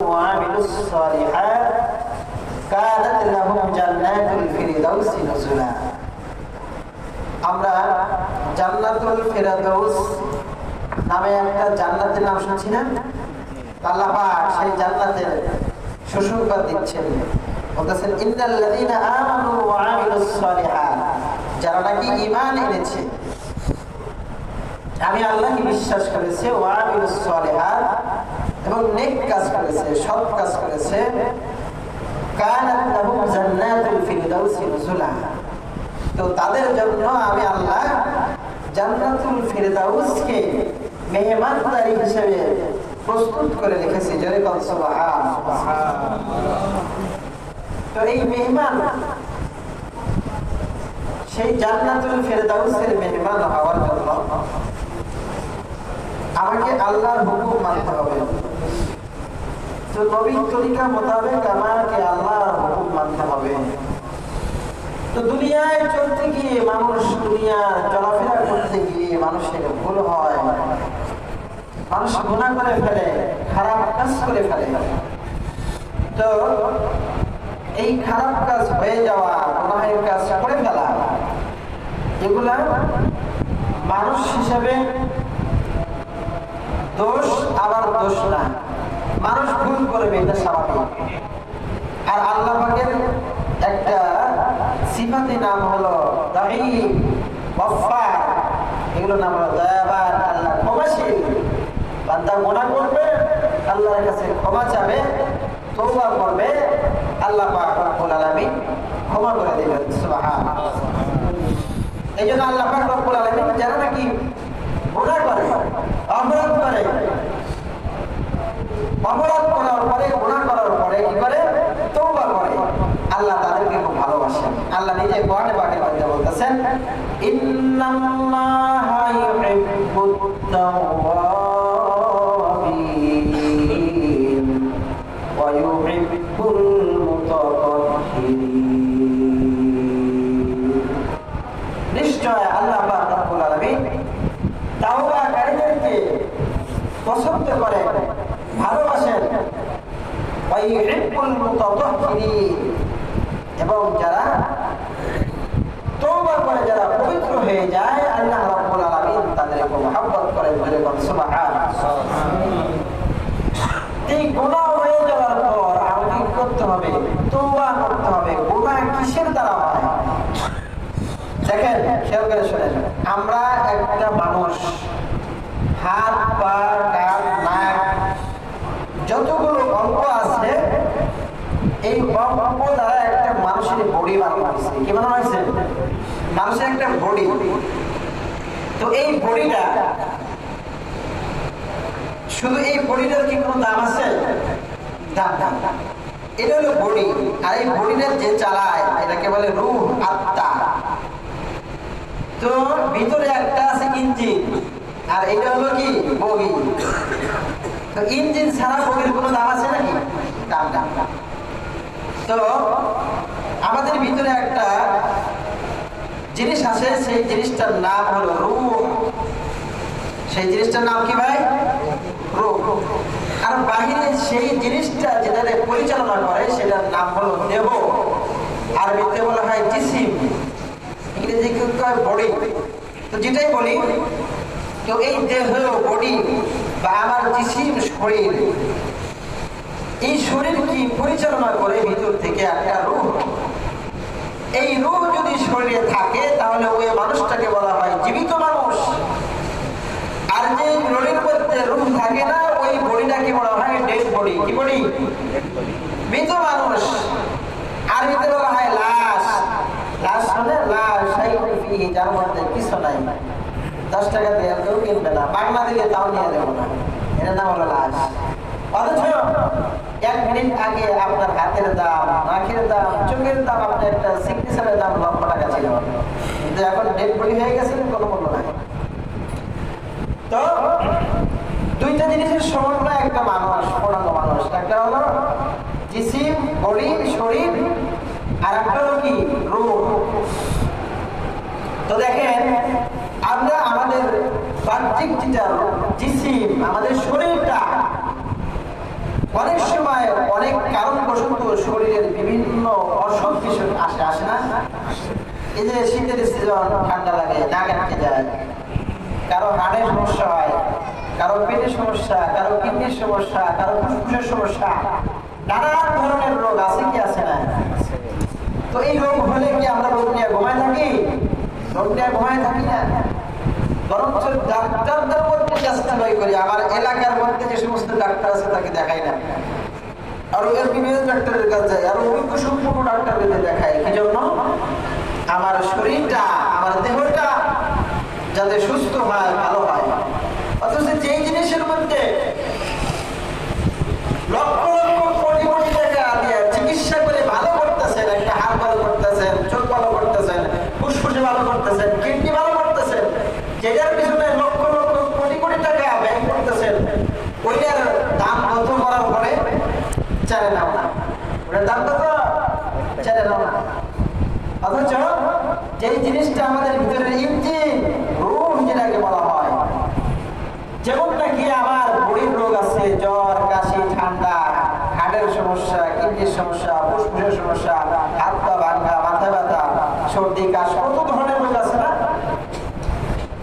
وعملوا الصالحات كانت لهم جنات الفردوس نزلا আমরা জান্নাতুল ফেরাদৌস নামে একটা জান্নাতের নাম শুনছি না আল্লাহ পাক সেই জান্নাতের সুসংবাদ দিচ্ছেন বলতেছেন ইন্নাল্লাযীনা আমানু ওয়া আমিলুস সালিহাত যারা নাকি ঈমান এনেছে আমি আল্লাহকে বিশ্বাস করেছে ওয়া আমিলুস সালিহাত এবং নেক কাজ করেছে, সৎ কাজ করেছে। তো তাদের জন্য আমি আল্লাহ জান্নাতুল ফিরদাউসকে মেহমানদারি হিসেবে প্রস্তুত করে রেখেছি। জোরে তো এই মেহমান, সেই জান্নাতুল ফেরদাউসের মেহমান হওয়ার জন্য আমাকে আল্লাহর হুকুম মানতে হবে। তো নবীর তরিকা মোতাবেক আমাকে আল্লাহর হুকুম মানতে হবে। তো দুনিয়ায় চলতে গিয়ে মানুষ চলাফেরা করতে গিয়ে মানুষের ভুল হয়। মানুষ গুণা করে ফেলে, খারাপ কাজ করে ফেলে। তো এই খারাপ কাজ হয়ে যাওয়া, গুনাহের কাজ করে ফেলা, এগুলা মানুষ হিসাবে দোষ আবার দোষ না মানুষ ভুল করবে, এটা স্বাভাবিক। আর আল্লাহ একটা সিফাতি নাম হলো এগুলো নাম হলো আল্লাহ ক্ষমাশীল। বান্দা করবে, আল্লাহর কাছে ক্ষমা চাবে করবে, আল্লাহ পাক ক্ষমা করে দিবেন এই জন্য আল্লাহ পাক নাকি গোনা করে, অপরাধ অপরাধ করার পরে গুণা করার পরে কি করে? তৌবা করে। আল্লাহ তাদেরকে খুব ভালোবাসেন। আল্লাহ নিজে কোরআনে পাকে বলতে বলতেছেন, ইন্নাল্লাহা ইউহিব্বুত তাওয়াবিন ওয়া ইউহিব্বুল মুতাতাহহিরিন নিশ্চয় আল্লাহ পাক রব্বুল আলামিন তাওবাকারীদেরকে পছন্দ করেন ভালোবাসেন এবং যারা তওবা করে, যারা পবিত্র হয়ে যায়, আল্লাহ রাব্বুল আলামিন তাদেরকে মহব্বত কিসের দ্বারা দেখেন, খেয়াল করে শুনেন, আমরা একটা মানুষ, হাত, পা কান নাক, যতগুলো আছে এই অঙ্গ দ্বারা একটা মানুষের বডি বানানো হয়েছে। কি বানানো হয়েছে? মানুষের একটা বডি। তো এই বডিটা, শুধু এই বডিটার কি কোনো দাম আছে? দাম দাম এটা হলো বডি, আর এই বডিটার যে চালায়, এটাকে বলে রুহ আত্মা। তো ভিতরে একটা আছে ইঞ্জিন, আর এটা হলো কি? বগি। তো ইঞ্জিন ছাড়া বগির কোনো দাম আছে নাকি? দাম দাম। তো আমাদের ভিতরে একটা জিনিস আছে, সেই জিনিসটার নাম হলো রূপ। সেই জিনিসটার নাম কি ভাই? রূপ। আর বাহিরে সেই জিনিসটা যেটা পরিচালনা করে, সেটার নাম হলো দেব আরবিতে বলা হয় জিসিম। ইংরেজি বডি তো যেটাই বলি, তো এই দেহ বডি বা আমার জিসিম শরীর এই শরীর কি পরিচালনা করে ভিতর থেকে একটা রূহ এই রূহ যদি শরীরে থাকে, তাহলে ওই মানুষটাকে বলা হয় জীবিত মানুষ। আর যে শরীর মধ্যে রূহ থাকে না, ওই বডিটাকে বলা হয় ডেড বডি। কি বডি? মৃত মানুষ। আর ভিতরে বলা হয় লাশ। লাশ মানে লাশ যার মধ্যে কিছু নাই। দশ টাকা দিয়ে কেউ কিনবে না। বাংলা দিলে তাও নিয়ে দেবো না। এটার নাম হলো লাশ। অথচ এক মিনিট আগে আপনার হাতের দাম, নাকের দাম, চোখের দাম একটা সিগনেচারের দাম লক্ষ টাকা ছিল। কিন্তু এখন ডেট বই হয়ে গেছে, কোনো মূল্য নাই। তো, দুইটা জিনিসের সমন্বয় একটা মানুষ, পূর্ণাঙ্গ মানুষ। একটা হলো জিসিম শরীর, আর একটা হলো কি? তো দেখেন, আমরা আমাদের বাহ্যিক যেটা জিসিম, আমাদের শরীরটা অনেক সময় অনেক কারণ বশত শরীরের বিভিন্ন অসুখ আসে আসে না? এই যে শীতের সিজন ঠান্ডা লাগে নাক আটকে যায়। কারও হাড়ের সমস্যা হয়, কারও পেটের সমস্যা, কারও কিডনির সমস্যা, কারও ফুসফুসের সমস্যা নানান ধরনের রোগ আছে কি আছে না? তো এই রোগ হলে কি আমরা রোগ নিয়ে ঘুমায় থাকি? রোগ নিয়ে ঘুমায় থাকি না? বরঞ্চ ডাক্তারদের মধ্যে জাস্টিফাই করি। আমার এলাকার মধ্যে যে সমস্ত ডাক্তার আছে তাকে দেখাই না। আর ওই বিভিন্ন ডাক্তারের কাছে যাই। আর অভিজ্ঞ সম্পূর্ণ ডাক্তারদের দেখাই। কি জন্য? আমার শরীরটা, আমার দেহটা যাতে সুস্থ হয়, ভালো হয়। অথচ যেই জিনিসের মধ্যে লক্ষ লক্ষ কোটি কোটি টাকা দিয়ে চিকিৎসা করে ভালো করতেছেন একটা হাত ভালো করতেছেন চোখ ভালো করতেছেন ফুসফুসে ভালো করতেছেন কিডনি ভালো করতেছেন যেটার পিছনে লক্ষ লক্ষ কোটি কোটি টাকা ব্যয় করতেছেন ওইটার দাম কত করার পরে চারে নাও না ওটার দাম কত চারে নাও না অথচ যেই জিনিসটা আমাদের ভিতরে ইঞ্জিন রুম যেটাকে বলা হয় যেমন নাকি আমার বড়ির রোগ আছে, জ্বর, কাশি, ঠান্ডা হার্টের সমস্যা, কিডনির সমস্যা, ফুসফুসের সমস্যা, হাত পা ভাঙ্গা, মাথা ব্যথা, সর্দি, কাশ, কত ধরনের রোগ আছে না?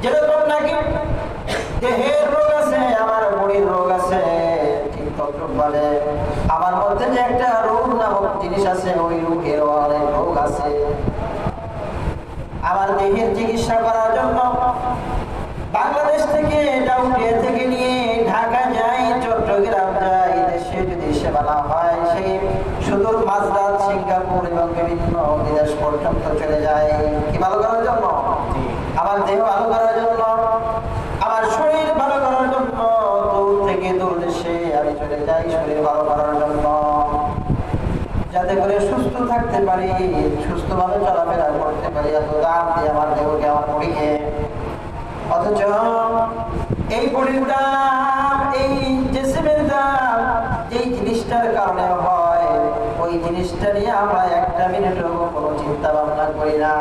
যেরকম নাকি দেহের রোগ আছে আমার বড়ির রোগ আছে, ঠিক তদ্রুপ বলে। আমার মধ্যে যে একটা রোগ নামক জিনিস আছে, ওই রোগের অনেক রোগ আছে। আমার দেহের চিকিৎসা করার জন্য বাংলাদেশ থেকে ডাউটিয়া থেকে নিয়ে ঢাকা যাই চট্টগ্রাম যাই দেশে যদি সেবা না হয় সেই সুদূর মাঝরাত সিঙ্গাপুর এবং বিভিন্ন বিদেশ পর্যন্ত চলে যায় কি ভালো করার জন্য? আমার দেহ ভালো করার জন্য আমার শরীর ভালো করার জন্য দূর থেকে দূর দেশে আমি চলে যাই শরীর ভালো করার জন্য। যাতে করে সুস্থ থাকতে পারি সুস্থভাবে চলাফেরা অথচ যেই জিনিসটার কারণে হয়, ওই জিনিসটা নিয়ে আমরা একটা মিনিটও কোনো চিন্তা ভাবনা করি না